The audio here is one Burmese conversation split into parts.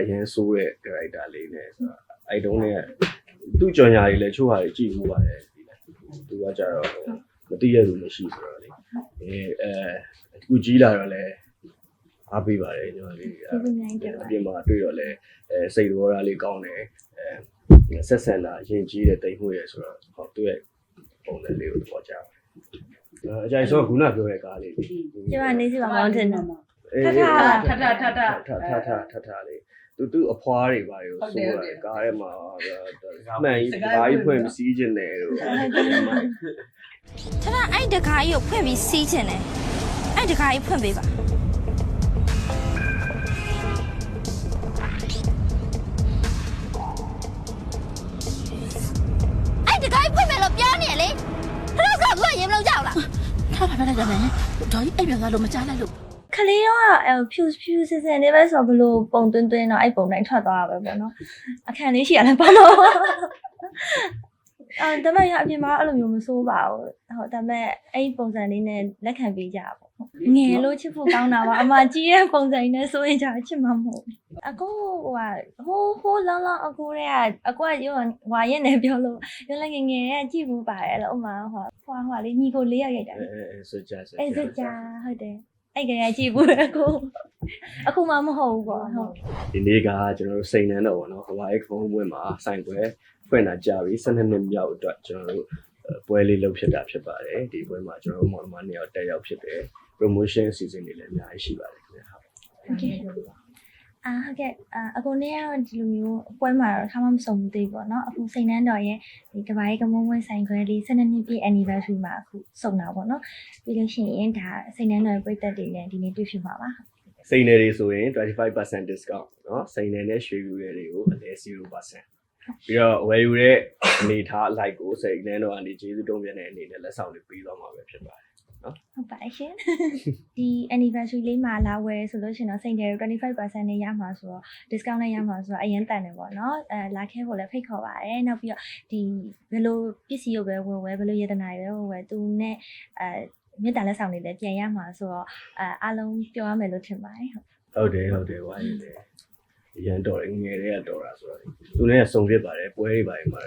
အရင်ဆိုးတဲ့ character လေးနဲ့ဆိုတော့အဲ့တုန်းကသူ့ကြော်ညာတွေလည်းချို့ဟာတွေကြည့်မှုပါတယ်ဒီလေသူကကြတော့မသိရသူမရှိဆိုတော့လေအဲအဲအခုကြီးလာတော့လည်းအားပေးပါတယ်ညီမလေးကျေးဇူးများတင်ပါအပြင်မှာတွေ့တော့လည်းအဲစိတ်တော်ရာလေးကောင်းတယ်အဲဆက်ဆံတာယဉ်ကျေးတဲ့တိတ်မှုရယ်ဆိုတော့ဟောသူ့ရဲ့ပုံစံလေးကိုသဘောကျပါတယ်အဲအကြိုက်ဆုံးကခုနပြောတဲ့ကားလေးကျမနေစီပါမောင်းတင်တယ်အေးထထထထထထထထထထထလေး သူသူအဖွားတွေပါရောဟုတ်တယ်ဆိုးဟုတ်တယ်တယ်ကားထဲမှာမှန်ကြီးဘာကြီးဖွင့်မစည်းခြင်းတယ်လို့ထထအဲ့တခါကြီးကိုဖွင့်ပြီးစီးချင်တယ်အဲ့တခါကြီးဖွင့်ပေးပါအဲ့တခါကြီးဖွင့်မယ်လို့ပြောနေလေထထဆိုတော့ရင်မလို့ကြောက်လားထားပါပါလိုက်တယ်မယ်ဒေါ်ကြီးအိပ်ပြန်လာလို့မကြားလိုက်လို့ ခလေးတော့အဲဖြူဖြူစင်စင်လေးပဲဆိုတော့ဘလို့ပုံသွင်းသွင်းတော့အဲ့ပုံတိုင်းထွက်သွားတာပဲပေါ့နော်အခန့်လေးရှိရလဲပါတော့အာဒါပေမဲ့ရအပြင်မှာအဲ့လိုမျိုးမစိုးပါဘူးဟုတ်ဒါပေမဲ့အဲ့ပုံစံလေးနဲ့လက်ခံပေးကြပါပေါ့ငယ်လို့ချစ်ဖို့ကောင်းတာပါအမကြီးတဲ့ပုံစံနဲ့ဆိုရင်じゃချစ်မှာမဟုတ်ဘူးအကိုဟိုဟာဟိုးဟိုးလောင်းလောင်းအကိုရဲ့အကိုကရောဝါရက်နေပြောလို့ရောလည်းငယ်ငယ်ရဲ့ကြည့်ဘူးပါတယ်လို့ဥမာဟိုဟိုဟိုလေးညီကိုလေးယောက်ရိုက်တာအဲအဲဆိုကြဆိုအဲ့စကြဟုတ်တယ် အဲ့ကလေးကြည့်ဘူးအခုအခုမှမဟုတ်ဘူးပေါ့ဟုတ်ဒီနေ့ကကျွန်တော်တို့စိန်နန်းတော့ဗောနော်ဟိုက်ဖုန်းဝင်မှာစိုင်ပွဲဖွင့်တာကြာပြီ12နှစ်မြောက်အတွက်ကျွန်တော်တို့ပွဲလေးလုပ်ဖြစ်တာဖြစ်ပါတယ်ဒီပွဲမှာကျွန်တော်တို့မော်ဒမနှစ်ယောက်တက်ရောက်ဖြစ်တယ် promotion season တွေလည်းအများကြီးရှိပါတယ်ခင်ဗျာဟုတ် အာဟုတ်ကဲ့အာအကိုနဲ့ကတော့ဒီလိုမျိုးအပွဲမှာတော့ထားမှမစုံဘူးသေးဘူးပေါ့နော်အခုစိန်နှန်းတော်ရဲ့ဒီတပိုင်းကမုံမွေးဆိုင်ခွဲလေး12နှစ်ပြည့် anniversary မှာအခုစုံတာပေါ့နော်ပြီးလို့ရှိရင်ဒါစိန်နှန်းတော်ရဲ့ပြည်သက်တွေနဲ့ဒီနေ့တွေ့ဖြစ်ပါပါ စိန်နယ်တွေဆိုရင်25% discount เนาะစိန်နယ်နဲ့ရွှေယူရဲတွေကိုအလဲ0%ပြီးတော့ဝယ်ယူတဲ့အနေထားအလိုက်ကိုစိန်နယ်တော့အနေကျေးဇူးတုံးပြတဲ့အနေနဲ့လက်ဆောင်တွေပေးသွားမှာပဲဖြစ်ပါတယ် ဟုတ်ပါရှင်ဒီ anniversary လေးမှာလာဝယ်ဆိုလို့ရှိရင်တော့စိန်တယ်25%နဲ့ရမှာဆိုတော့ discount နဲ့ရမှာဆိုတော့အရင်တန်တယ်ပေါ့နော်အဲလာခဲဖို့လည်းဖိတ်ခေါ်ပါတယ်နောက်ပြီးတော့ဒီဘယ်လိုပစ္စည်းကိုပဲဝယ်ဝယ်ဘယ်လိုယတနာတွေပဲဝယ်ဝယ်သူနဲ့အဲမြေတားလက်ဆောင်တွေလည်းပြန်ရမှာဆိုတော့အဲအားလုံးပြောရမယ်လို့ထင်ပါတယ်ဟုတ်ဟုတ်တယ်ဟုတ်တယ်ဝိုင်းတယ်အရန်တော်တယ်ငယ်တွေကတော်တာဆိုတော့သူနဲ့စုံဖြစ်ပါတယ်ပွဲတွေပါတယ်မှာ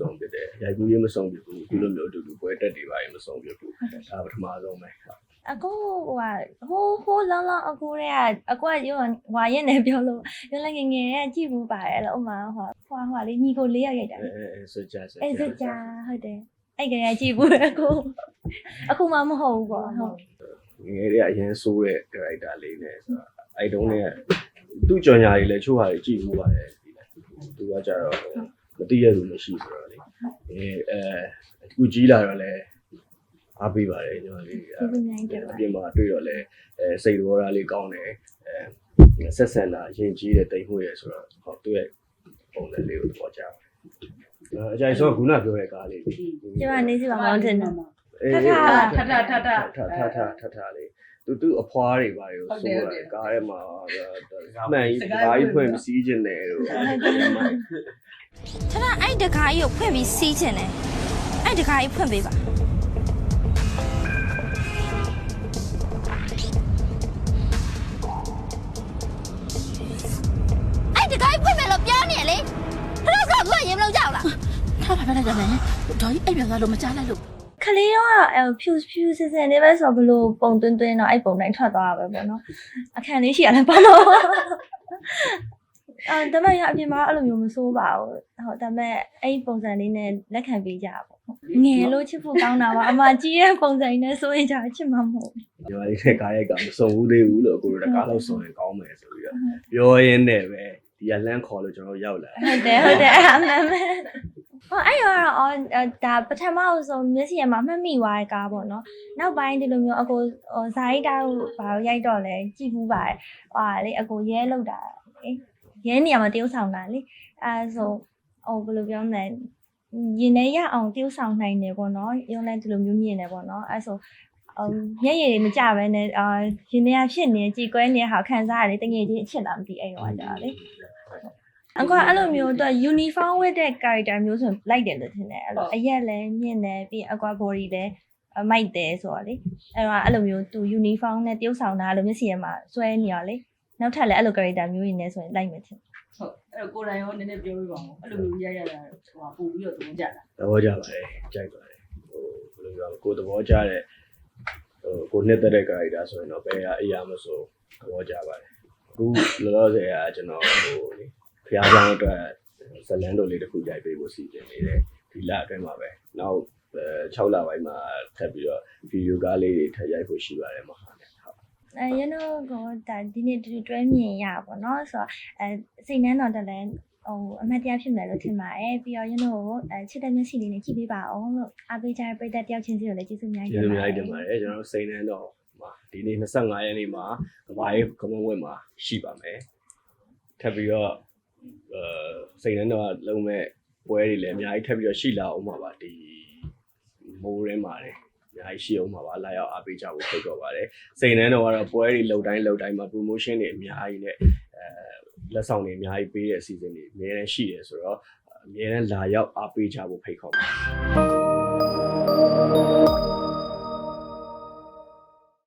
စုံဖြစ်တယ်ရိုက်ကူးရေးမစုံဖြစ်ဘူးဒီလိုမျိုးအတူတူပွဲတက်တွေပါတယ်မစုံဖြစ်ဘူးဟုတ်တယ်ဒါပထမဆုံးပဲဟုတ်အကိုဟိုဟာဟိုးဟိုးလောင်းလောင်းအကိုရဲ့အကိုကရောဝါရက်နေပြောလို့ရောလည်းငယ်ငယ်ရဲ့ကြည့်ဘူးပါတယ်လို့ဥမာဟိုဟိုဟိုလေးညီကိုလေးယောက်ရိုက်တာအဲအဲဆိုကြဆိုအဲ့စကြဟုတ်တယ်အဲ့ကလေးကြည့်ဘူးအခုအခုမှမဟုတ်ဘူးပေါ့ဟုတ်ငယ်တွေကအရင်ဆိုးတဲ့ character လေးနဲ့ဆိုတော့အဲ့တုန်းကသူ့ကြော်ညာတွေလည်းချို့ဟာတွေကြည့်မှုပါတယ်ဒီလေသူကကြတော့ မသိရသူမရှိဆိုတော့လေအဲအဲအခုကြီးလာတော့လည်းအားပေးပါတယ်ညီမလေးကျေးဇူးများတင်ပါအပြင်မှာတွေ့တော့လည်းအဲစိတ်တော်ရာလေးကောင်းတယ်အဲဆက်ဆံတာယဉ်ကျေးတဲ့တိတ်မှုရယ်ဆိုတော့ဟောသူ့ရဲ့ပုံစံလေးကိုသဘောကျပါတယ်အဲအကြိုက်ဆုံးကခုနပြောတဲ့ကားလေးကျမနေစီပါမောင်းတင်တယ်အေးထထထထထထထထထလေး သူသူအဖွားတွေပါရောဟုတ်တယ်ဆိုးဟုတ်တတယ်ယ်ကားထဲမှာမှန်ကြီးဘာကြီးဖွင့်မစည်းခြင်းတယ်လို့ထထအဲ့တခါကြီးကိုဖွင့်ပြီးစီးချင်တယ်အဲ့တခါကြီးဖွင့်ပေးပါအဲ့တခါကြီးဖွင့်မယ်လို့ပြောနေလေထထဆိုတော့ရင်မလို့ကြောက်လားထားပါပါလိုက်တယ်မယ်ဒေါ်ကြီးအိပ်ပြန်လာလို့မကြားလိုက်လို့ ခလေးတော့အဲဖြူဖြူစင်စင်လေးပဲဆိုတော့ဘလို့ပုံသွင်းသွင်းတော့အဲ့ပုံတိုင်းထွက်သွားတာပဲပေါ့နော်အခန့်လေးရှိရလဲပါတော့အာဒါပေမဲ့ရအပြင်မှာအဲ့လိုမျိုးမစိုးပါဘူးဟုတ်ဒါပေမဲ့အဲ့ပုံစံလေးနဲ့လက်ခံပေးကြပါပေါ့ငယ်လို့ချစ်ဖို့ကောင်းတာပါအမကြီးတဲ့ပုံစံနဲ့ဆိုရင်じゃချစ်မှာမဟုတ်ဘူးညီမလေးနဲ့ကားရိုက်ကမစုံဘူးသေးဘူးလို့အခုတော့တကားလို့စုံရင်ကောင်းမယ်ဆိုပြီးတော့ပြောရင်းနဲ့ပဲဒီကလန်းခေါ်လို့ကျွန်တော်ရောက်လာဟုတ်တယ်ဟုတ်တယ်အဲ့အမှန်ပဲ ဟောအဲ့ရောတော့အော်ဒါပထမဆုံးမျက်စိရမှာမှတ်မိသွားတဲ့ကားပေါ့နော်နောက်ပိုင်းဒီလိုမျိုးအကိုဟိုဇာတ်တာကိုဘာလို့ရိုက်တော့လဲကြည့်ဘူးပါတယ်ဟာလေအကိုရဲလောက်တာလေရဲနေရာမှာတရုပ်ဆောင်တာလေအဲဆိုဟိုဘယ်လိုပြောမလဲရင်ထဲရအောင်တရုပ်ဆောင်နိုင်တယ်ပေါ့နော်ရုံးလဲဒီလိုမျိုးမြင်တယ်ပေါ့နော်အဲဆိုအမ်မျက်ရည်တွေမကြဘဲနဲ့အာရင်ထဲကဖြစ်နေကြည်ကွဲနေတဲ့ဟာခံစားရတယ်တငယ်ချင်းအချစ်လားမသိအဲ့ရောကြာလေ အကွာအဲ့လိုမျိုးတော့ uniform ဝတ်တဲ့ character မျိုးဆိုရင်လိုက်တယ်လို့ထင်တယ်အဲ့လိုအရက်လည်းမြင့်တယ်ပြီးရင်အကွာ body လည်းအမိုက်တယ်ဆိုတော့လေအဲ့တော့အဲ့လိုမျိုးသူ uniform နဲ့တယောက်ဆောင်တာအဲ့လိုမျက်စိရမှာစွဲနေရလေနောက်ထပ်လည်းအဲ့လို character မျိုးတွေနဲ့ဆိုရင်လိုက်မယ်ထင်ဟုတ်အဲ့တော့ကိုယ်တိုင်ရောနည်းနည်းပြောပြပါဦးအဲ့လိုမျိုးရရတာဟိုပို့ပြီးတော့သဘောကျတာသဘောကျပါတယ်ကြိုက်ပါတယ်ဟိုဘယ်လိုပြောကိုယ်သဘောကျတဲ့ဟိုကိုနှစ်သက်တဲ့ character ဆိုရင်တော့ဘယ်ဟာအရာမဆိုသဘောကျပါတယ်အခုလောလောဆယ်ကကျွန်တော်ဟိုလေ ဖျားဆောင်အတွက်ဇလန်းတို့လေးတစ်ခုရိုက်ပေးဖို့စီစဉ်နေတယ်ဒီလအတွင်းမှာပဲနောက်6လပိုင်းမှာထပ်ပြီးတော့ဗီဒီယိုကားလေးတွေထပ်ရိုက်ဖို့ရှိပါတယ်မဟာနဲ့ဟုတ်အဲရနောကဒါဒီနေ့ဒီတွဲမြင်ရပါတော့ဆိုတော့အဲစိတ်နှမ်းတော်တလန်ဟိုအမတ်တရားဖြစ်မယ်လို့ထင်ပါတယ်ပြီးတော့ရနောကိုချစ်တဲ့မျက်စိလေးနဲ့ကြည့်ပေးပါအောင်လို့အားပေးကြတဲ့ပရိသတ်တယောက်ချင်းစီကိုလည်းကျေးဇူးများကျေးဇူးများတင်ပါတယ်ကျွန်တော်စိတ်နှမ်းတော်မှာဒီနေ့25ရက်နေ့မှာကမ္ဘာရေးကမ္ဘာဝဲမှာရှိပါမယ်ထပ်ပြီးတော့ စိန်နှန်းတော့လုံးမဲ့ပွဲတွေလည်းအများကြီးထပ်ပြီးတော့ရှိလာအောင်ပါပါဒီမိုးရဲမှာတယ်အများကြီးရှိအောင်ပါပါလာရောက်အားပေးကြဖို့ဖိတ်ခေါ်ပါတယ်စိန်နှန်းတော့ကတော့ပွဲတွေလှုပ်တိုင်းလှုပ်တိုင်းမှာ promotion တွေအများကြီးနဲ့အဲလက်ဆောင်တွေအများကြီးပေးတဲ့အစီအစဉ်တွေအများကြီးရှိတယ်ဆိုတော့အများကြီးလာရောက်အားပေးကြဖို့ဖိတ်ခေါ်ပါတယ်